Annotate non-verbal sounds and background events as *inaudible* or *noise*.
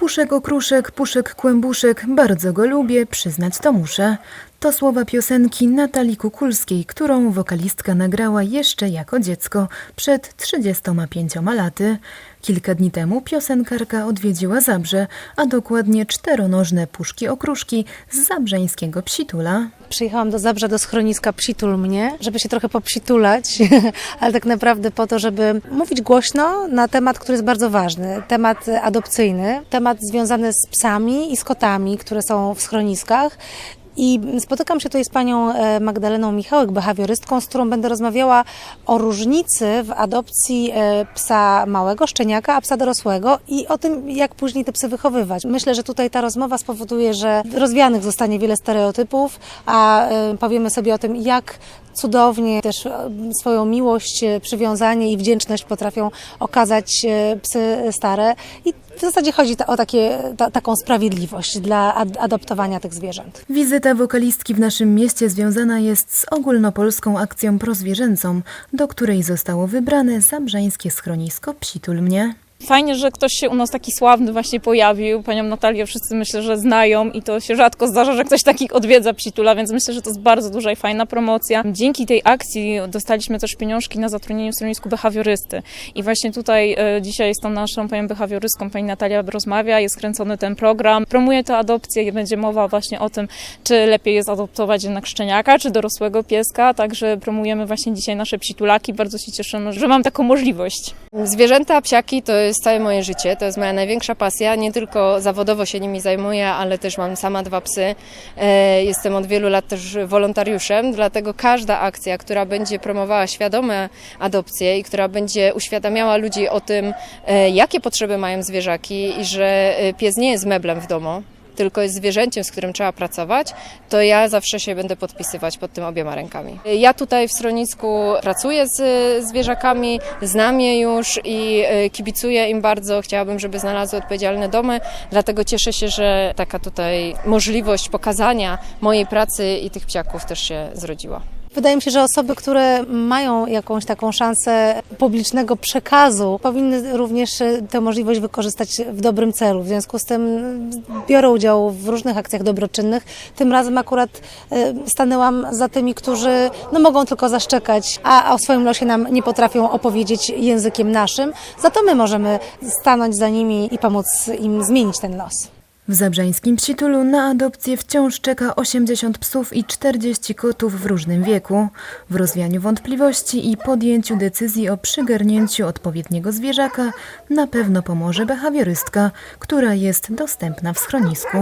Puszek okruszek, puszek kłębuszek, bardzo go lubię, przyznać to muszę. To słowa piosenki Natalii Kukulskiej, którą wokalistka nagrała jeszcze jako dziecko, przed 35 laty. Kilka dni temu piosenkarka odwiedziła Zabrze, a dokładnie czteronożne puszki okruszki z zabrzeńskiego psitula. Przyjechałam do Zabrza do schroniska Psitul mnie, żeby się trochę popsitulać, *laughs* ale tak naprawdę po to, żeby mówić głośno na temat, który jest bardzo ważny. Temat adopcyjny, temat związany z psami i z kotami, które są w schroniskach. I spotykam się tutaj z panią e, Magdaleną Michałek, behawiorystką, z którą będę rozmawiała o różnicy w adopcji e, psa małego, szczeniaka, a psa dorosłego i o tym, jak później te psy wychowywać. Myślę, że tutaj ta rozmowa spowoduje, że rozwianych zostanie wiele stereotypów, a e, powiemy sobie o tym, jak cudownie też e, swoją miłość, e, przywiązanie i wdzięczność potrafią okazać e, psy stare. I w zasadzie chodzi o takie, ta, taką sprawiedliwość dla ad- adoptowania tych zwierząt. Wizyta wokalistki w naszym mieście związana jest z ogólnopolską akcją prozwierzęcą, do której zostało wybrane zabrzeńskie schronisko Psitul mnie. Fajnie, że ktoś się u nas taki sławny właśnie pojawił. Panią Natalię wszyscy myślę, że znają i to się rzadko zdarza, że ktoś takich odwiedza Psitula, więc myślę, że to jest bardzo duża i fajna promocja. Dzięki tej akcji dostaliśmy też pieniążki na zatrudnienie w schronisku behawiorysty. I właśnie tutaj e, dzisiaj z tą naszą panią behawiorystką, pani Natalia rozmawia, jest kręcony ten program. Promuje to adopcję i będzie mowa właśnie o tym, czy lepiej jest adoptować jednak szczeniaka, czy dorosłego pieska. Także promujemy właśnie dzisiaj nasze psitulaki. Bardzo się cieszymy, że mam taką możliwość. Zwierzęta, psiaki to jest całe moje życie, to jest moja największa pasja. Nie tylko zawodowo się nimi zajmuję, ale też mam sama dwa psy. E, Jestem od wielu lat też wolontariuszem, dlatego każda akcja, która będzie promowała świadome adopcje i która będzie uświadamiała ludzi o tym, e, jakie potrzeby mają zwierzaki i że e, pies nie jest meblem w domu, tylko jest zwierzęciem, z którym trzeba pracować, to ja zawsze się będę podpisywać pod tym obiema rękami. Ja tutaj w schronisku pracuję z zwierzakami, znam je już i e, kibicuję im bardzo. Chciałabym, żeby znalazły odpowiedzialne domy, dlatego cieszę się, że taka tutaj możliwość pokazania mojej pracy i tych psiaków też się zrodziła. Wydaje mi się, że osoby, które mają jakąś taką szansę publicznego przekazu, powinny również e, tę możliwość wykorzystać w dobrym celu. W związku z tym e, biorę udział w różnych akcjach dobroczynnych. Tym razem akurat e, stanęłam za tymi, którzy no, mogą tylko zaszczekać, a o swoim losie nam nie potrafią opowiedzieć językiem naszym. Za to my możemy stanąć za nimi i pomóc im zmienić ten los. W zabrzeńskim Psitulu na adopcję wciąż czeka 80 psów i 40 kotów w różnym wieku. W rozwianiu wątpliwości i podjęciu decyzji o przygarnięciu odpowiedniego zwierzaka na pewno pomoże behawiorystka, która jest dostępna w schronisku.